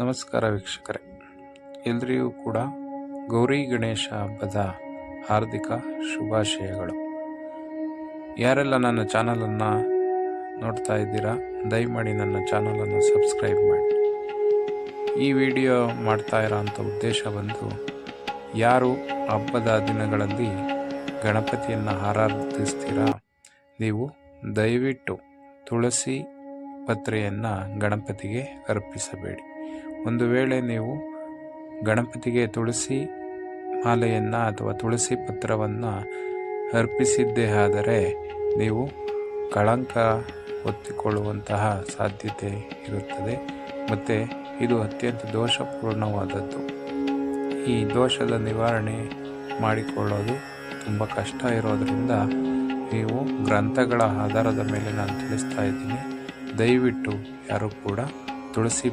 ನಮಸ್ಕಾರ ವೀಕ್ಷಕರೇ. ಎಲ್ರಿಗೂ ಕೂಡ ಗೌರಿ ಗಣೇಶ ಹಬ್ಬದ ಹಾರ್ದಿಕ ಶುಭಾಶಯಗಳು. ಯಾರೆಲ್ಲ ನನ್ನ ಚಾನಲನ್ನು ನೋಡ್ತಾ ಇದ್ದೀರಾ, ದಯಮಾಡಿ ನನ್ನ ಚಾನಲನ್ನು ಸಬ್ಸ್ಕ್ರೈಬ್ ಮಾಡಿ. ಈ ವಿಡಿಯೋ ಮಾಡ್ತಾ ಇರೋಂಥ ಉದ್ದೇಶ ಬಂದು, ಯಾರು ಹಬ್ಬದ ದಿನಗಳಲ್ಲಿ ಗಣಪತಿಯನ್ನು ಆರಾಧಿಸ್ತೀರಾ, ನೀವು ದಯವಿಟ್ಟು ತುಳಸಿ ಪತ್ರೆಯನ್ನು ಗಣಪತಿಗೆ ಅರ್ಪಿಸಬೇಡಿ. ಒಂದು ವೇಳೆ ನೀವು ಗಣಪತಿಗೆ ತುಳಸಿ ಮಾಲೆಯನ್ನು ಅಥವಾ ತುಳಸಿ ಪತ್ರವನ್ನು ಅರ್ಪಿಸಿದ್ದೇ ಆದರೆ ನೀವು ಕಳಂಕ ಹೊತ್ತಿಕೊಳ್ಳುವಂತಹ ಸಾಧ್ಯತೆ ಇರುತ್ತದೆ. ಮತ್ತು ಇದು ಅತ್ಯಂತ ದೋಷಪೂರ್ಣವಾದದ್ದು. ಈ ದೋಷದ ನಿವಾರಣೆ ಮಾಡಿಕೊಳ್ಳೋದು ತುಂಬ ಕಷ್ಟ ಇರೋದರಿಂದ ನೀವು ಗ್ರಂಥಗಳ ಆಧಾರದ ಮೇಲೆ ನಾನು ತಿಳಿಸ್ತಾ ಇದ್ದೀನಿ. ದಯವಿಟ್ಟು ಯಾರೂ ಕೂಡ ತುಳಸಿ